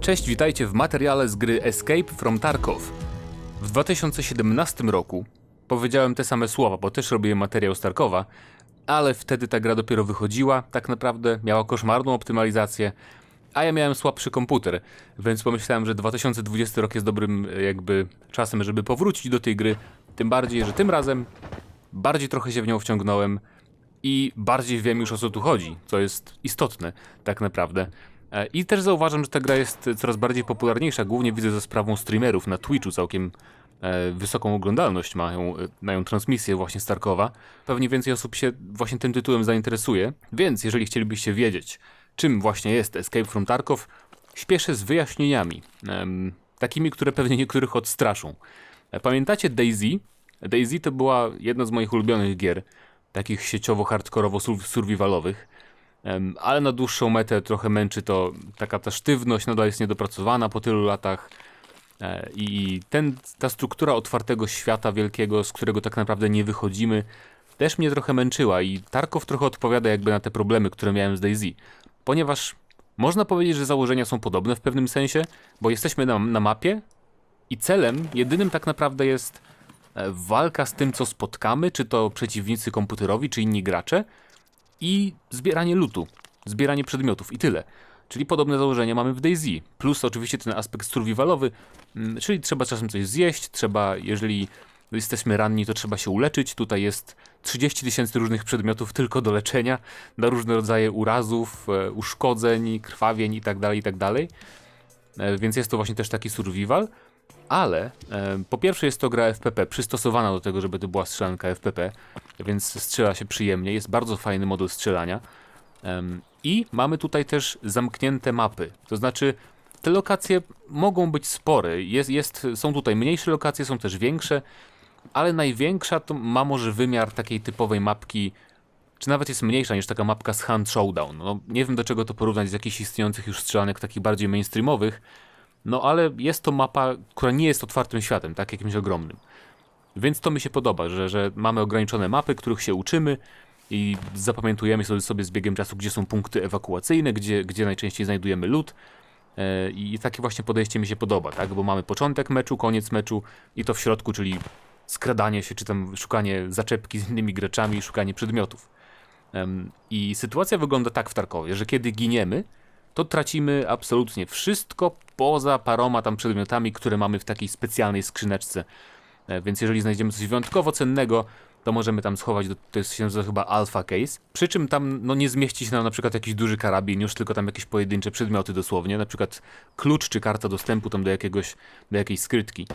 Cześć, witajcie w materiale z gry Escape from Tarkov. W 2017 roku powiedziałem te same słowa, bo też robiłem materiał z Tarkowa, ale wtedy ta gra dopiero wychodziła, tak naprawdę miała koszmarną optymalizację, a ja miałem słabszy komputer, więc pomyślałem, że 2020 rok jest dobrym jakby czasem, żeby powrócić do tej gry, tym bardziej, że tym razem bardziej trochę się w nią wciągnąłem i bardziej wiem już o co tu chodzi, co jest istotne tak naprawdę. E, I też zauważam, że ta gra jest coraz bardziej popularniejsza, głównie widzę za sprawą streamerów na Twitchu całkiem e, wysoką oglądalność mają, e, mają transmisję właśnie Starkowa. Pewnie więcej osób się właśnie tym tytułem zainteresuje, więc jeżeli chcielibyście wiedzieć, czym właśnie jest Escape from Tarkov, śpieszę z wyjaśnieniami, takimi, które pewnie niektórych odstraszą. Pamiętacie Daisy? Daisy to była jedna z moich ulubionych gier, takich sieciowo-hardkorowo-survivalowych. Ale na dłuższą metę trochę męczy to taka ta sztywność, nadal jest niedopracowana po tylu latach. E, I ten, ta struktura otwartego świata wielkiego, z którego tak naprawdę nie wychodzimy, też mnie trochę męczyła i Tarkov trochę odpowiada jakby na te problemy, które miałem z Daisy. Ponieważ można powiedzieć, że założenia są podobne w pewnym sensie, bo jesteśmy na, na mapie i celem jedynym tak naprawdę jest e, walka z tym, co spotkamy, czy to przeciwnicy komputerowi, czy inni gracze, i zbieranie lutu, zbieranie przedmiotów i tyle. Czyli podobne założenia mamy w DayZ. Plus oczywiście ten aspekt survivalowy, mm, czyli trzeba czasem coś zjeść, trzeba, jeżeli jesteśmy ranni, to trzeba się uleczyć. Tutaj jest 30 tysięcy różnych przedmiotów tylko do leczenia, na różne rodzaje urazów, e, uszkodzeń, krwawień itd., itd. E, Więc jest to właśnie też taki survival. Ale e, po pierwsze jest to gra FPP, przystosowana do tego, żeby to była strzelanka FPP, więc strzela się przyjemnie, jest bardzo fajny model strzelania. I mamy tutaj też zamknięte mapy, to znaczy te lokacje mogą być spore, jest, jest, są tutaj mniejsze lokacje, są też większe, ale największa to ma może wymiar takiej typowej mapki, czy nawet jest mniejsza niż taka mapka z Hand Showdown. No, nie wiem do czego to porównać z jakichś istniejących już strzelanek takich bardziej mainstreamowych, no ale jest to mapa, która nie jest otwartym światem, tak jakimś ogromnym. Więc to mi się podoba, że, że mamy ograniczone mapy, których się uczymy i zapamiętujemy sobie, z biegiem czasu, gdzie są punkty ewakuacyjne, gdzie, gdzie najczęściej znajdujemy lód. E, I takie właśnie podejście mi się podoba, tak? Bo mamy początek meczu, koniec meczu i to w środku, czyli skradanie się, czy tam szukanie zaczepki z innymi graczami, szukanie przedmiotów. I sytuacja wygląda tak w Tarkowie, że kiedy giniemy, to tracimy absolutnie wszystko poza paroma tam przedmiotami, które mamy w takiej specjalnej skrzyneczce. E, Więc jeżeli znajdziemy coś wyjątkowo cennego, to możemy tam schować, do, to jest się nazywa chyba alpha case. Przy czym tam no, nie zmieści się nam na przykład jakiś duży karabin, już tylko tam jakieś pojedyncze przedmioty dosłownie, na przykład klucz czy karta dostępu tam do jakiegoś, do jakiejś skrytki.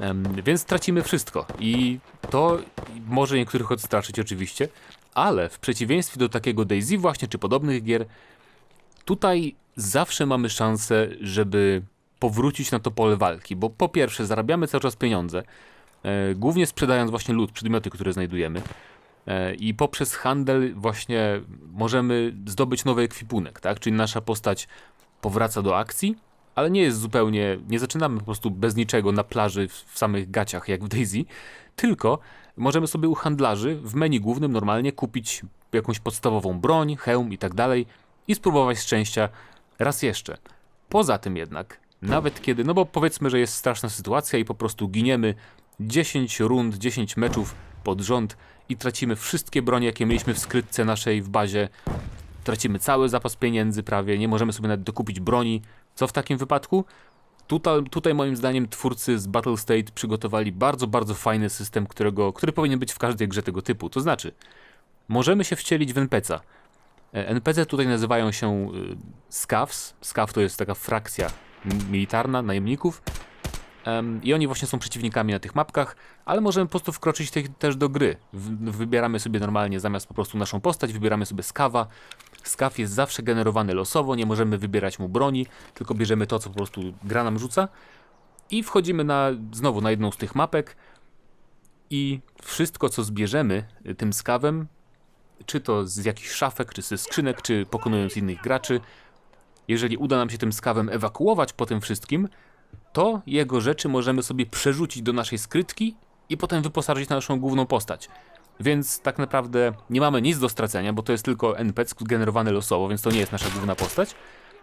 Em, więc tracimy wszystko i to może niektórych odstraszyć oczywiście, ale w przeciwieństwie do takiego Daisy właśnie czy podobnych gier, tutaj zawsze mamy szansę, żeby powrócić na to pole walki, bo po pierwsze zarabiamy cały czas pieniądze, głównie sprzedając właśnie lód, przedmioty, które znajdujemy e, i poprzez handel właśnie możemy zdobyć nowy ekwipunek, tak? Czyli nasza postać powraca do akcji, ale nie jest zupełnie, nie zaczynamy po prostu bez niczego na plaży w samych gaciach jak w Daisy, tylko możemy sobie u handlarzy w menu głównym normalnie kupić jakąś podstawową broń, hełm i tak dalej i spróbować szczęścia raz jeszcze. Poza tym jednak, nawet kiedy, no bo powiedzmy, że jest straszna sytuacja i po prostu giniemy 10 rund, 10 meczów pod rząd i tracimy wszystkie bronie, jakie mieliśmy w skrytce naszej w bazie, tracimy cały zapas pieniędzy prawie, nie możemy sobie nawet dokupić broni. Co w takim wypadku? Tutaj, tutaj moim zdaniem twórcy z Battle State przygotowali bardzo, bardzo fajny system, którego, który powinien być w każdej grze tego typu. To znaczy, możemy się wcielić w NPC'a. E, NPC tutaj nazywają się y, Scavs. Scav to jest taka frakcja militarna najemników. I oni właśnie są przeciwnikami na tych mapkach, ale możemy po prostu wkroczyć te, też do gry. Wybieramy sobie normalnie zamiast po prostu naszą postać, wybieramy sobie skawa. Skaw jest zawsze generowany losowo, nie możemy wybierać mu broni, tylko bierzemy to, co po prostu gra nam rzuca. I wchodzimy na, znowu na jedną z tych mapek i wszystko, co zbierzemy y, tym skawem, czy to z jakichś szafek, czy ze skrzynek, czy pokonując innych graczy, jeżeli uda nam się tym skawem ewakuować po tym wszystkim, to jego rzeczy możemy sobie przerzucić do naszej skrytki i potem wyposażyć na naszą główną postać. Więc tak naprawdę nie mamy nic do stracenia, bo to jest tylko NPC generowany losowo, więc to nie jest nasza główna postać.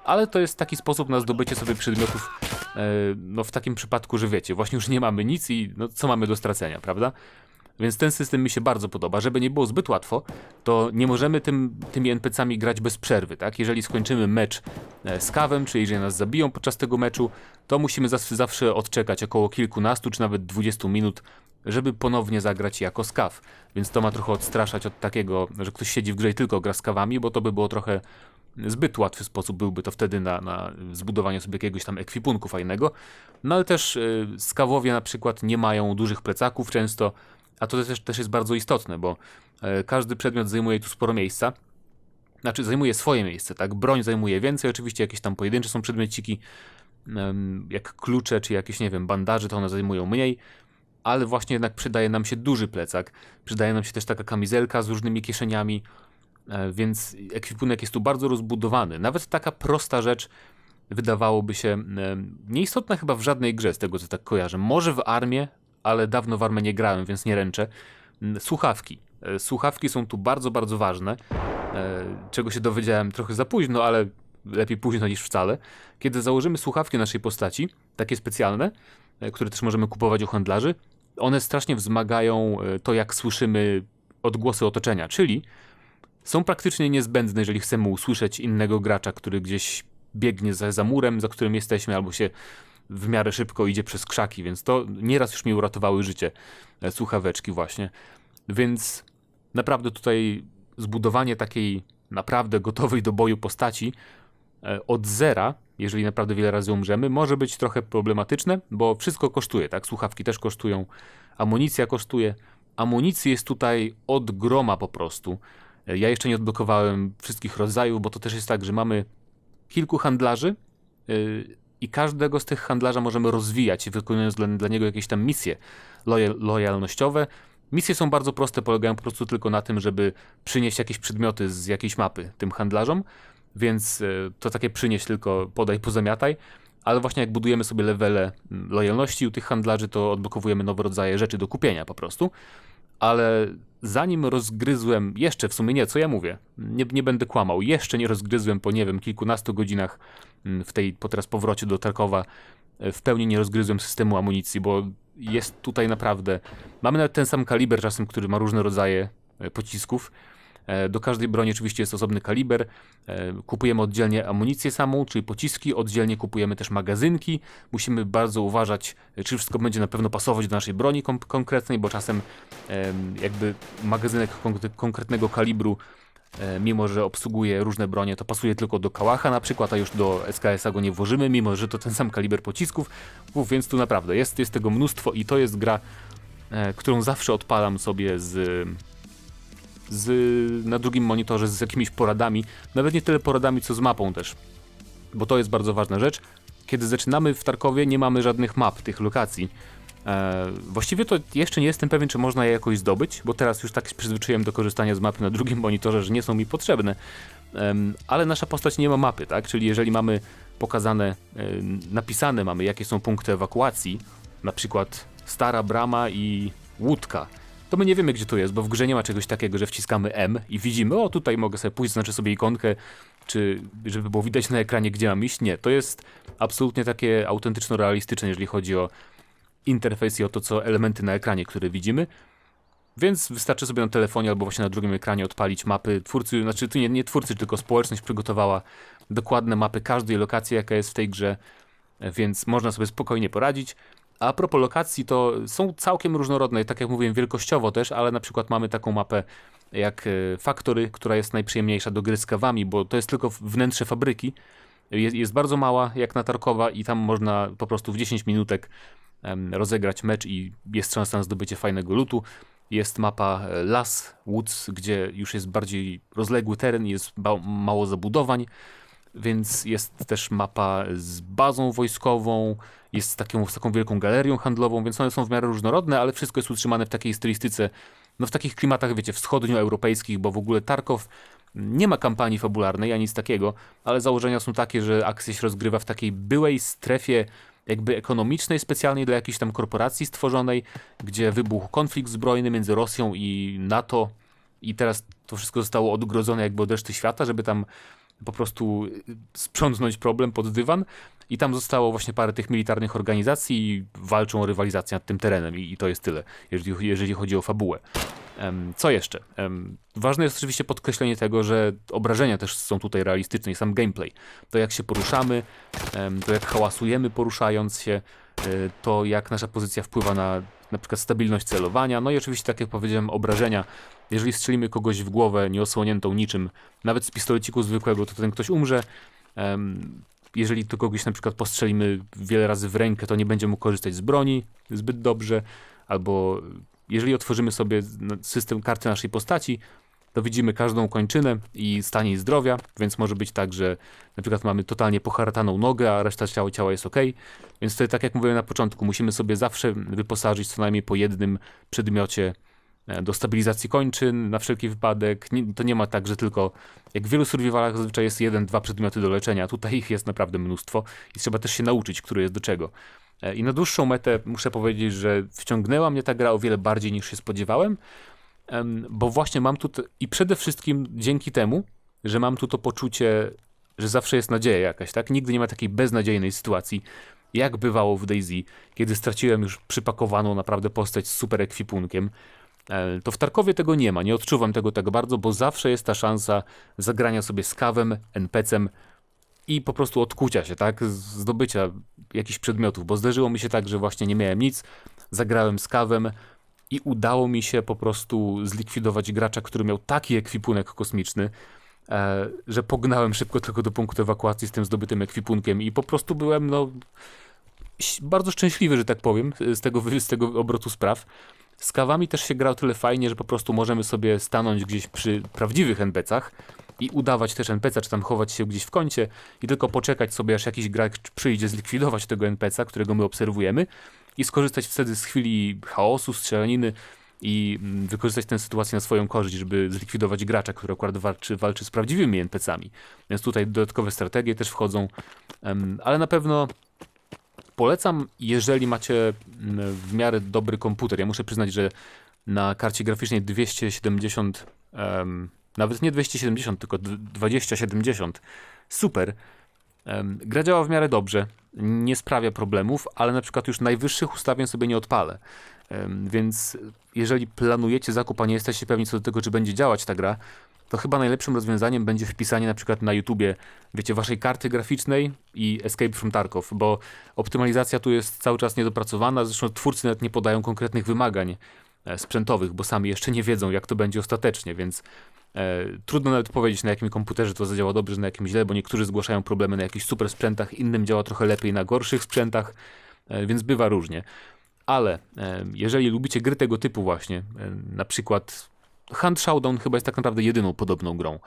ale to jest taki sposób na zdobycie sobie przedmiotów, e, no w takim przypadku, że wiecie, właśnie już nie mamy nic i no, co mamy do stracenia, prawda? Więc ten system mi się bardzo podoba. Żeby nie było zbyt łatwo, to nie możemy tym, tymi NPC-ami grać bez przerwy, tak? Jeżeli skończymy mecz e, z kawem, czy jeżeli nas zabiją podczas tego meczu, to musimy zawsze, odczekać około kilkunastu, czy nawet 20 minut, żeby ponownie zagrać jako skaw. Więc to ma trochę odstraszać od takiego, że ktoś siedzi w grze i tylko gra z kawami, bo to by było trochę zbyt łatwy sposób byłby to wtedy na, na zbudowanie sobie jakiegoś tam ekwipunku fajnego. No ale też yy, skawowie na przykład nie mają dużych plecaków często, a to też, też jest bardzo istotne, bo yy, każdy przedmiot zajmuje tu sporo miejsca. Znaczy zajmuje swoje miejsce, tak? Broń zajmuje więcej, oczywiście jakieś tam pojedyncze są przedmiociki, yy, jak klucze czy jakieś, nie wiem, bandaże, to one zajmują mniej ale właśnie jednak przydaje nam się duży plecak. Przydaje nam się też taka kamizelka z różnymi kieszeniami, e, więc ekwipunek jest tu bardzo rozbudowany. Nawet taka prosta rzecz wydawałoby się e, nieistotna chyba w żadnej grze, z tego co tak kojarzę. Może w armię, ale dawno w armię nie grałem, więc nie ręczę. Słuchawki. E, słuchawki są tu bardzo, bardzo ważne, czego się dowiedziałem trochę za późno, ale lepiej późno niż wcale. Kiedy założymy słuchawki naszej postaci, takie specjalne, które też możemy kupować u handlarzy, one strasznie wzmagają e, to, jak słyszymy odgłosy otoczenia, czyli są praktycznie niezbędne, jeżeli chcemy usłyszeć innego gracza, który gdzieś biegnie za, za murem, za którym jesteśmy, albo się w miarę szybko idzie przez krzaki, więc to nieraz już mi uratowały życie e, słuchaweczki właśnie. Więc naprawdę tutaj zbudowanie takiej naprawdę gotowej do boju postaci e, od zera jeżeli naprawdę wiele razy umrzemy, może być trochę problematyczne, bo wszystko kosztuje, tak? Słuchawki też kosztują, amunicja kosztuje. Amunicji jest tutaj od groma po prostu. Ja jeszcze nie odblokowałem wszystkich rodzajów, bo to też jest tak, że mamy kilku handlarzy i każdego z tych handlarza możemy rozwijać, wykonując dla, dla niego jakieś tam misje lojal, lojalnościowe. Misje są bardzo proste, polegają po prostu tylko na tym, żeby przynieść jakieś przedmioty z jakiejś mapy tym handlarzom więc e, to takie przynieś tylko podaj, pozamiataj. Ale właśnie jak budujemy sobie levele lojalności u tych handlarzy, to odblokowujemy nowe rodzaje rzeczy do kupienia po prostu. Ale zanim rozgryzłem, jeszcze w sumie nie, co ja mówię, nie, nie będę kłamał, jeszcze nie rozgryzłem po nie wiem, kilkunastu godzinach mm, w tej, po teraz powrocie do Tarkowa, e, w pełni nie rozgryzłem systemu amunicji, bo jest tutaj naprawdę, mamy nawet ten sam kaliber czasem, który ma różne rodzaje e, pocisków, do każdej broni oczywiście jest osobny kaliber. E, kupujemy oddzielnie amunicję samą, czyli pociski, oddzielnie kupujemy też magazynki. Musimy bardzo uważać, czy wszystko będzie na pewno pasować do naszej broni konkretnej, bo czasem jakby magazynek konkretnego kalibru e, mimo że obsługuje różne bronie, to pasuje tylko do kałacha na przykład, a już do SKS-a go nie włożymy, mimo że to ten sam kaliber pocisków, więc tu naprawdę jest, jest tego mnóstwo i to jest gra, którą zawsze odpalam sobie z z, na drugim monitorze z jakimiś poradami, nawet nie tyle poradami, co z mapą też, bo to jest bardzo ważna rzecz. Kiedy zaczynamy w Tarkowie, nie mamy żadnych map tych lokacji. E, właściwie to jeszcze nie jestem pewien, czy można je jakoś zdobyć, bo teraz już tak się przyzwyczaiłem do korzystania z mapy na drugim monitorze, że nie są mi potrzebne. E, ale nasza postać nie ma mapy, tak? Czyli jeżeli mamy pokazane, napisane mamy, jakie są punkty ewakuacji, na przykład stara brama i łódka, to my nie wiemy, gdzie to jest, bo w grze nie ma czegoś takiego, że wciskamy M i widzimy, o tutaj mogę sobie pójść, znaczy sobie ikonkę, czy żeby było widać na ekranie, gdzie mam iść. Nie, to jest absolutnie takie autentyczno-realistyczne, jeżeli chodzi o interfejs i o to, co elementy na ekranie, które widzimy. Więc wystarczy sobie na telefonie albo właśnie na drugim ekranie odpalić mapy. Twórcy, znaczy tu nie, nie twórcy, tylko społeczność przygotowała dokładne mapy każdej lokacji, jaka jest w tej grze, więc można sobie spokojnie poradzić. A propos lokacji, to są całkiem różnorodne, tak jak mówiłem, wielkościowo też, ale na przykład mamy taką mapę jak e, Factory, która jest najprzyjemniejsza do gry z kawami, bo to jest tylko wnętrze fabryki. Jest, jest bardzo mała, jak na Tarkowa i tam można po prostu w 10 minutek rozegrać mecz i jest szansa na zdobycie fajnego lutu. Jest mapa e, Las Woods, gdzie już jest bardziej rozległy teren, jest mało zabudowań więc jest też mapa z bazą wojskową, jest z taką, z taką wielką galerią handlową, więc one są w miarę różnorodne, ale wszystko jest utrzymane w takiej stylistyce, no w takich klimatach, wiecie, wschodnioeuropejskich, bo w ogóle Tarkow nie ma kampanii fabularnej, ani nic takiego, ale założenia są takie, że akcja się rozgrywa w takiej byłej strefie jakby ekonomicznej, specjalnej dla jakiejś tam korporacji stworzonej, gdzie wybuchł konflikt zbrojny między Rosją i NATO i teraz to wszystko zostało odgrodzone jakby od reszty świata, żeby tam po prostu sprzątnąć problem pod dywan i tam zostało właśnie parę tych militarnych organizacji i walczą o rywalizację nad tym terenem i, i to jest tyle, jeżeli, jeżeli chodzi o fabułę. Co jeszcze? Ważne jest oczywiście podkreślenie tego, że obrażenia też są tutaj realistyczne i sam gameplay. To jak się poruszamy, to jak hałasujemy poruszając się, y, to jak nasza pozycja wpływa na na przykład stabilność celowania, no i oczywiście tak jak powiedziałem obrażenia. Jeżeli strzelimy kogoś w głowę nieosłoniętą niczym, nawet z pistoleciku zwykłego, to ten ktoś umrze. Jeżeli to kogoś na przykład postrzelimy wiele razy w rękę, to nie będzie mógł korzystać z broni zbyt dobrze, albo jeżeli otworzymy sobie system karty naszej postaci, to widzimy każdą kończynę i stan jej zdrowia, więc może być tak, że na przykład mamy totalnie poharataną nogę, a reszta ciała, ciała jest ok. Więc wtedy, tak jak mówiłem na początku, musimy sobie zawsze wyposażyć co najmniej po jednym przedmiocie do stabilizacji kończyn, na wszelki wypadek. Nie, to nie ma tak, że tylko, jak w wielu survivalach zazwyczaj jest jeden, dwa przedmioty do leczenia, tutaj ich jest naprawdę mnóstwo i trzeba też się nauczyć, który jest do czego. E, I na dłuższą metę muszę powiedzieć, że wciągnęła mnie ta gra o wiele bardziej niż się spodziewałem, em, bo właśnie mam tu, i przede wszystkim dzięki temu, że mam tu to poczucie, że zawsze jest nadzieja jakaś, tak? Nigdy nie ma takiej beznadziejnej sytuacji, jak bywało w DayZ, kiedy straciłem już przypakowaną naprawdę postać z super ekwipunkiem. E, To w Tarkowie tego nie ma, nie odczuwam tego tak bardzo, bo zawsze jest ta szansa zagrania sobie z kawem, NPC-em i po prostu odkucia się, tak? Zdobycia jakichś przedmiotów, bo zdarzyło mi się tak, że właśnie nie miałem nic, zagrałem z kawem i udało mi się po prostu zlikwidować gracza, który miał taki ekwipunek kosmiczny, e, że pognałem szybko tylko do punktu ewakuacji z tym zdobytym ekwipunkiem i po prostu byłem, no, bardzo szczęśliwy, że tak powiem, z tego, z tego obrotu spraw. Z kawami też się gra o tyle fajnie, że po prostu możemy sobie stanąć gdzieś przy prawdziwych NPC-ach i udawać też NPC, czy tam chować się gdzieś w kącie i tylko poczekać sobie, aż jakiś gracz przyjdzie zlikwidować tego NPC-a, którego my obserwujemy i skorzystać wtedy z chwili chaosu, strzelaniny i mm, wykorzystać tę sytuację na swoją korzyść, żeby zlikwidować gracza, który akurat walczy, walczy z prawdziwymi NPC-ami. Więc tutaj dodatkowe strategie też wchodzą, ale na pewno polecam, jeżeli macie mm, w miarę dobry komputer. Ja muszę przyznać, że na karcie graficznej 270, em, nawet nie 270, tylko d- 2070, super. Em, Gra działa w miarę dobrze, nie sprawia problemów, ale na przykład już najwyższych ustawień sobie nie odpalę. Em, Więc jeżeli planujecie zakup, a nie jesteście pewni co do tego, czy będzie działać ta gra, to chyba najlepszym rozwiązaniem będzie wpisanie na przykład na YouTubie, wiecie, waszej karty graficznej i Escape from Tarkov, bo optymalizacja tu jest cały czas niedopracowana, zresztą twórcy nawet nie podają konkretnych wymagań e, sprzętowych, bo sami jeszcze nie wiedzą, jak to będzie ostatecznie, więc e, trudno nawet powiedzieć, na jakim komputerze to zadziała dobrze, na jakim źle, bo niektórzy zgłaszają problemy na jakichś super sprzętach, innym działa trochę lepiej na gorszych sprzętach, e, więc bywa różnie. Ale e, jeżeli lubicie gry tego typu właśnie, e, na przykład Hunt Showdown chyba jest tak naprawdę jedyną podobną grą,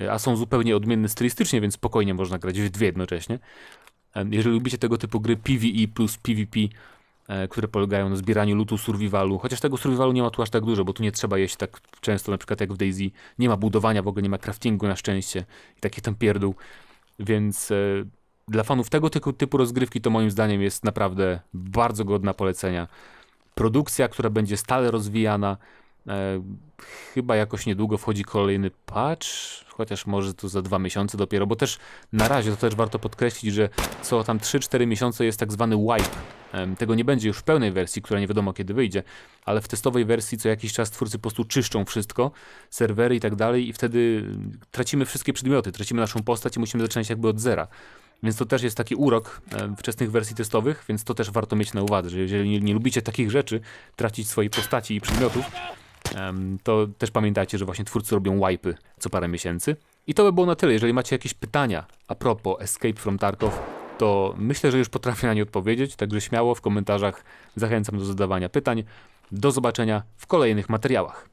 e, a są zupełnie odmienne stylistycznie, więc spokojnie można grać w dwie jednocześnie. E, Jeżeli lubicie tego typu gry PvE plus PvP, e, które polegają na zbieraniu lootu, survivalu, chociaż tego survivalu nie ma tu aż tak dużo, bo tu nie trzeba jeść tak często, na przykład jak w Daisy. Nie ma budowania, w ogóle nie ma craftingu na szczęście i taki tam pierdół. Więc dla fanów tego typu, typu rozgrywki to moim zdaniem jest naprawdę bardzo godna polecenia. Produkcja, która będzie stale rozwijana. E, chyba jakoś niedługo wchodzi kolejny patch, chociaż może to za dwa miesiące dopiero, bo też na razie to też warto podkreślić, że co tam 3-4 miesiące jest tak zwany wipe. Tego nie będzie już w pełnej wersji, która nie wiadomo kiedy wyjdzie, ale w testowej wersji co jakiś czas twórcy po prostu czyszczą wszystko, serwery i tak dalej i wtedy tracimy wszystkie przedmioty, tracimy naszą postać i musimy zaczynać jakby od zera. Więc to też jest taki urok wczesnych wersji testowych, więc to też warto mieć na uwadze, że jeżeli nie, lubicie takich rzeczy, tracić swojej postaci i przedmiotów, to też pamiętajcie, że właśnie twórcy robią wipe'y co parę miesięcy. I to by było na tyle. Jeżeli macie jakieś pytania a propos Escape from Tarkov, to myślę, że już potrafię na nie odpowiedzieć, także śmiało w komentarzach zachęcam do zadawania pytań. Do zobaczenia w kolejnych materiałach.